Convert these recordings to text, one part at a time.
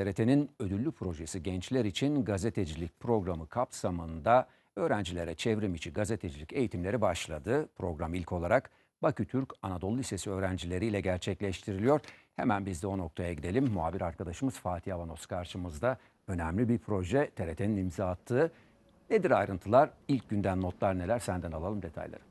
TRT'nin ödüllü projesi Gençler için Gazetecilik programı kapsamında öğrencilere çevrim içi gazetecilik eğitimleri başladı. Program ilk olarak Bakü Türk Anadolu Lisesi öğrencileriyle gerçekleştiriliyor. Hemen biz de o noktaya gidelim. Muhabir arkadaşımız Fatih Avanos karşımızda. Önemli bir proje TRT'nin imza attığı. Nedir ayrıntılar? İlk günden notlar neler? Senden alalım detayları.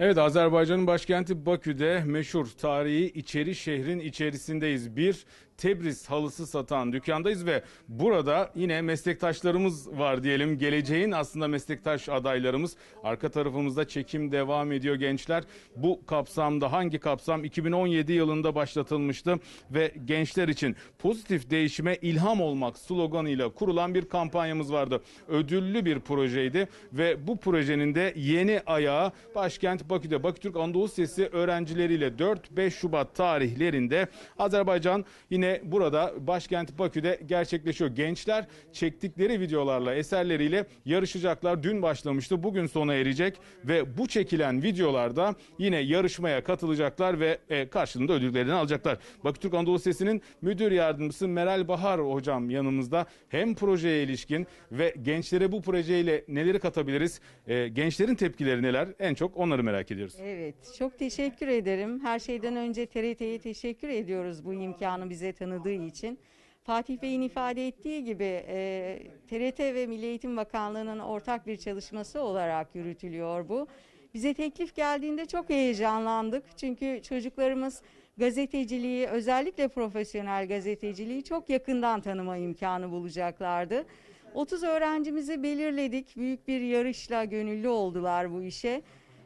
Evet Azerbaycan'ın başkenti Bakü'de meşhur tarihi içeri şehrin içerisindeyiz. Bir Tebriz halısı satan dükkandayız ve burada yine meslektaşlarımız var diyelim. Geleceğin aslında meslektaş adaylarımız. Arka tarafımızda çekim devam ediyor gençler. Bu kapsamda hangi kapsam 2017 yılında başlatılmıştı ve gençler için pozitif değişime ilham olmak sloganıyla kurulan bir kampanyamız vardı. Ödüllü bir projeydi ve bu projenin de yeni ayağı başkent Bakü'de Bakü Türk Anadolu Sesi öğrencileriyle 4-5 Şubat tarihlerinde Azerbaycan yine burada başkent Bakü'de gerçekleşiyor. Gençler çektikleri videolarla eserleriyle yarışacaklar. Dün başlamıştı bugün sona erecek ve bu çekilen videolarda yine yarışmaya katılacaklar ve e, karşılığında ödüllerini alacaklar. Bakü Türk Anadolu Sesi'nin müdür yardımcısı Meral Bahar hocam yanımızda. Hem projeye ilişkin ve gençlere bu projeyle neleri katabiliriz? E, gençlerin tepkileri neler? En çok onları merak ediyoruz. Evet, çok teşekkür ederim. Her şeyden önce TRT'ye teşekkür ediyoruz bu imkanı bize tanıdığı için. Fatih Bey'in ifade ettiği gibi e, TRT ve Milli Eğitim Bakanlığı'nın ortak bir çalışması olarak yürütülüyor bu. Bize teklif geldiğinde çok heyecanlandık. Çünkü çocuklarımız gazeteciliği, özellikle profesyonel gazeteciliği çok yakından tanıma imkanı bulacaklardı. 30 öğrencimizi belirledik. Büyük bir yarışla gönüllü oldular bu işe.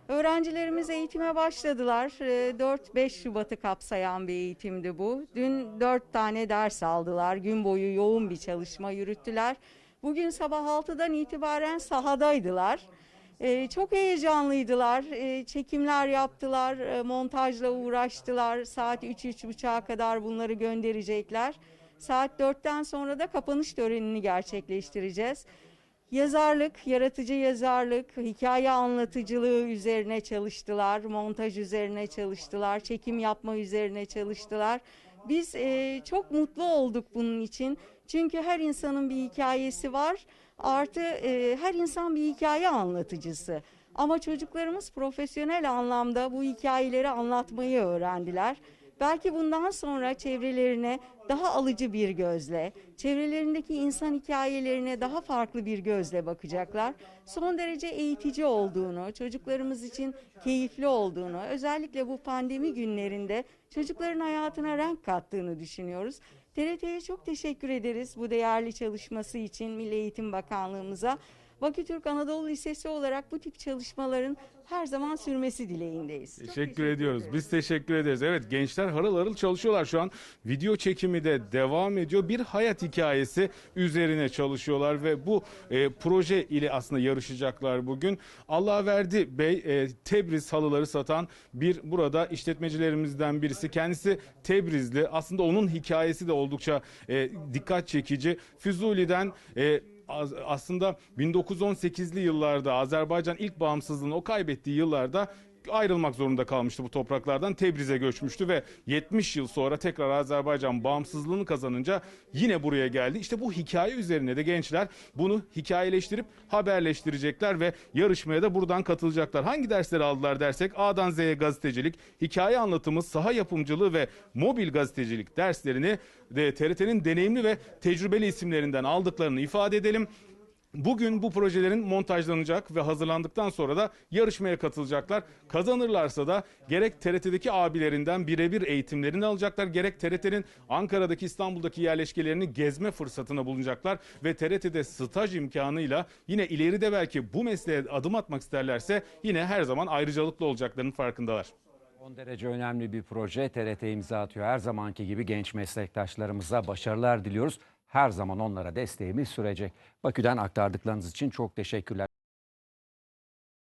Öğrencilerimiz eğitime başladılar. Ee, 4-5 Şubat'ı kapsayan bir eğitimdi bu. Dün 4 tane ders aldılar. Gün boyu yoğun bir çalışma yürüttüler. Bugün sabah 6'dan itibaren sahadaydılar. Ee, çok heyecanlıydılar. Ee, çekimler yaptılar, e, montajla uğraştılar. Saat 3-3.30'a kadar bunları gönderecekler. Saat 4'ten sonra da kapanış törenini gerçekleştireceğiz. Yazarlık, yaratıcı yazarlık, hikaye anlatıcılığı üzerine çalıştılar, montaj üzerine çalıştılar, çekim yapma üzerine çalıştılar. Biz e, çok mutlu olduk bunun için. Çünkü her insanın bir hikayesi var. Artı e, her insan bir hikaye anlatıcısı. Ama çocuklarımız profesyonel anlamda bu hikayeleri anlatmayı öğrendiler. Belki bundan sonra çevrelerine daha alıcı bir gözle, çevrelerindeki insan hikayelerine daha farklı bir gözle bakacaklar. Son derece eğitici olduğunu, çocuklarımız için keyifli olduğunu, özellikle bu pandemi günlerinde çocukların hayatına renk kattığını düşünüyoruz. TRT'ye çok teşekkür ederiz bu değerli çalışması için Milli Eğitim Bakanlığımıza. Bakü Türk Anadolu Lisesi olarak bu tip çalışmaların her zaman sürmesi dileğindeyiz. Çok Teşekkür ediyoruz. Biz teşekkür ederiz. Evet gençler harıl harıl çalışıyorlar şu an. Video çekimi de devam ediyor. Bir hayat hikayesi üzerine çalışıyorlar ve bu e, proje ile aslında yarışacaklar bugün. Allah verdi Bey e, Tebriz halıları satan bir burada işletmecilerimizden birisi. Kendisi Tebrizli. Aslında onun hikayesi de oldukça e, dikkat çekici. Füzuli'den e, aslında 1918'li yıllarda Azerbaycan ilk bağımsızlığını o kaybettiği yıllarda ayrılmak zorunda kalmıştı bu topraklardan. Tebriz'e göçmüştü ve 70 yıl sonra tekrar Azerbaycan bağımsızlığını kazanınca yine buraya geldi. İşte bu hikaye üzerine de gençler bunu hikayeleştirip haberleştirecekler ve yarışmaya da buradan katılacaklar. Hangi dersleri aldılar dersek A'dan Z'ye gazetecilik, hikaye anlatımı, saha yapımcılığı ve mobil gazetecilik derslerini de TRT'nin deneyimli ve tecrübeli isimlerinden aldıklarını ifade edelim. Bugün bu projelerin montajlanacak ve hazırlandıktan sonra da yarışmaya katılacaklar. Kazanırlarsa da gerek TRT'deki abilerinden birebir eğitimlerini alacaklar. Gerek TRT'nin Ankara'daki İstanbul'daki yerleşkelerini gezme fırsatına bulunacaklar. Ve TRT'de staj imkanıyla yine ileride belki bu mesleğe adım atmak isterlerse yine her zaman ayrıcalıklı olacaklarının farkındalar. Son derece önemli bir proje. TRT imza atıyor. Her zamanki gibi genç meslektaşlarımıza başarılar diliyoruz. Her zaman onlara desteğimiz sürecek. Bakü'den aktardıklarınız için çok teşekkürler.